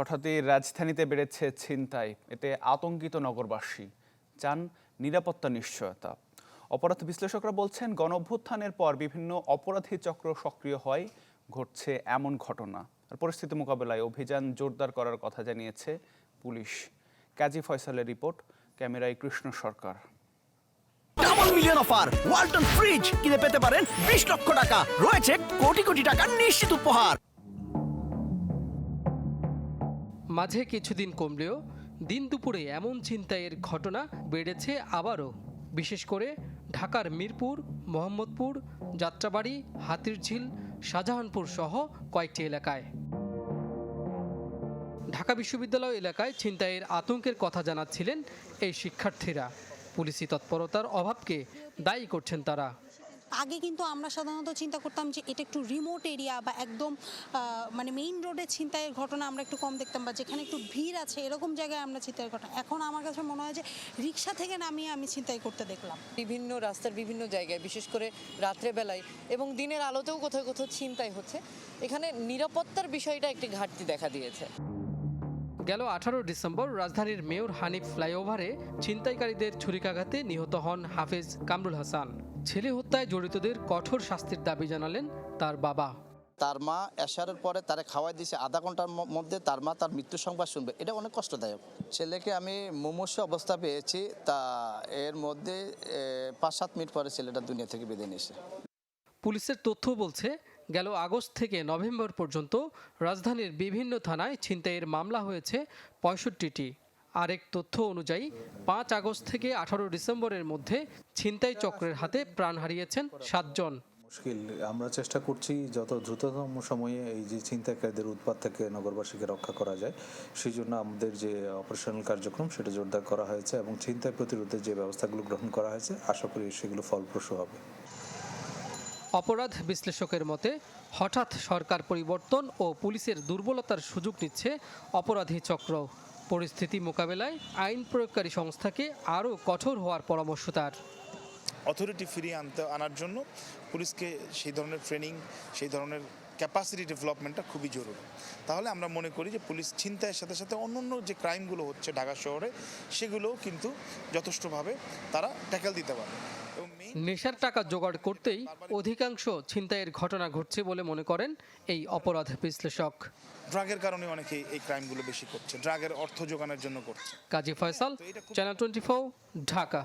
হঠাৎই রাজধানীতে বেড়েছে ছিনতাই, এতে আতঙ্কিত নগরবাসী চান নিরাপত্তা নিশ্চয়তা। অপরাধ বিশ্লেষকরা বলছেন, গণভ্যুত্থানের পর বিভিন্ন অপরাধী চক্র সক্রিয় হয়, ঘটছে এমন ঘটনা। আর পরিস্থিতি মোকাবেলায় অভিযান জোরদার করার কথা জানিয়েছে পুলিশ। কাজী ফয়সালের রিপোর্ট, ক্যামেরায় Krishna Sarkar. Double million offer Walton fridge কিনে পেতে পারেন বিশ লক্ষ টাকা। রয়েছে কোটি কোটি টাকার নিশ্চিত উপহার। মাঝে কিছুদিন কমলেও দিন দুপুরে এমন ছিনতাইয়ের ঘটনা বেড়েছে আবারও। বিশেষ করে ঢাকার মিরপুর, মোহাম্মদপুর, যাত্রাবাড়ি, হাতিরঝিল, শাহজাহানপুর সহ কয়েকটি এলাকায়। ঢাকা বিশ্ববিদ্যালয় এলাকায় ছিনতাইয়ের আতঙ্কের কথা জানাচ্ছিলেন এই শিক্ষার্থীরা। পুলিশি তৎপরতার অভাবকে দায়ী করছেন তারা। আগে কিন্তু আমরা সাধারণত চিন্তা করতাম যে এটা একটু রিমোট এরিয়া বা একদম মানে মেইন রোডে ছিনতাইয়ের ঘটনা আমরা একটু কম দেখতাম বা যেখানে একটু ভিড় আছে এরকম জায়গায় আমরা ছিনতাইয়ের ঘটনা। এখন আমার কাছে মনে হয় যে রিক্সা থেকে নামিয়ে আমি ছিনতাই করতে দেখলাম। বিভিন্ন রাস্তার বিভিন্ন জায়গায়, বিশেষ করে রাত্রে বেলায় এবং দিনের আলোতেও কোথাও কোথাও ছিনতাই হচ্ছে। এখানে নিরাপত্তার বিষয়টা একটি ঘাটতি দেখা দিয়েছে। গেল আঠারো ডিসেম্বর রাজধানীর মেয়র হানিফ ফ্লাইওভারে ছিনতাইকারীদের ছুরিকাঘাতে নিহত হন হাফেজ কামরুল হাসান। ছেলে হত্যায় জড়িতদের কঠোর শাস্তির দাবি জানালেন তার বাবা। তার মা এশারের পরে তারে খাওয়াই দিয়েছে আধা ঘণ্টার মধ্যে তার মা তার মৃত্যু সংবাদ শুনবে। এটা অনেক কষ্টদায়ক। ছেলেকে আমি মুমূর্ষ অবস্থা পেয়েছি তা এর মধ্যে পাঁচ সাত মিনিট পরে ছেলেটা দুনিয়া থেকে বেঁধে নিয়েছে। পুলিশের তথ্য বলছে গেল আগস্ট থেকে নভেম্বর পর্যন্ত রাজধানীর বিভিন্ন থানায় ছিনতাইয়ের মামলা হয়েছে পঁয়ষট্টিটি। আরেক তথ্য অনুযায়ী পাঁচ আগস্ট থেকে আঠারো ডিসেম্বরের মধ্যে ছিনতাই চক্রের হাতে প্রাণ হারিয়েছেন সাতজন মুশকিল, আমরা চেষ্টা করছি যত দ্রুততম সময়ে এই যে ছিনতাইকারীদের উৎপাত থেকে নগরবাসীকে রক্ষা করা যায়, সেই জন্য আমাদের যে অপারেশনাল কার্যক্রম সেটা জোরদার করা হয়েছে এবং ছিনতাই প্রতিরোধের যে ব্যবস্থাগুলো গ্রহণ করা হয়েছে, আশা করি সেগুলো ফলপ্রসূ হবে। অপরাধ বিশ্লেষকের মতে, হঠাৎ সরকার পরিবর্তন ও পুলিশের দুর্বলতার সুযোগ নিচ্ছে অপরাধী চক্র। পরিস্থিতি মোকাবেলায় আইন প্রয়োগকারী সংস্থাকে আরও কঠোর হওয়ার পরামর্শ তার। অথরিটি ফিরিয়ে আনতে আনার জন্য পুলিশকে সেই ধরনের ট্রেনিং, সেই ধরনের ক্যাপাসিটি ডেভেলপমেন্টটা খুবই জরুরি। তাহলে আমরা মনে করি যে পুলিশ ছিনতাইয়ের সাথে সাথে অন্য অন্য যে ক্রাইমগুলো হচ্ছে ঢাকা শহরে সেগুলোও কিন্তু যথেষ্টভাবে তারা ট্যাকেল দিতে পারে। নেশার টাকা জোগাড় করতেই অধিকাংশ ছিনতাইয়ের ঘটনা ঘটছে বলে মনে করেন এই অপরাধ বিশ্লেষক। ড্রাগের কারণে অনেকে এই ক্রাইমগুলো বেশি করছে। ড্রাগের অর্থ যোগানোর জন্য করছে। Kazi Faisal channel twenty Dhaka.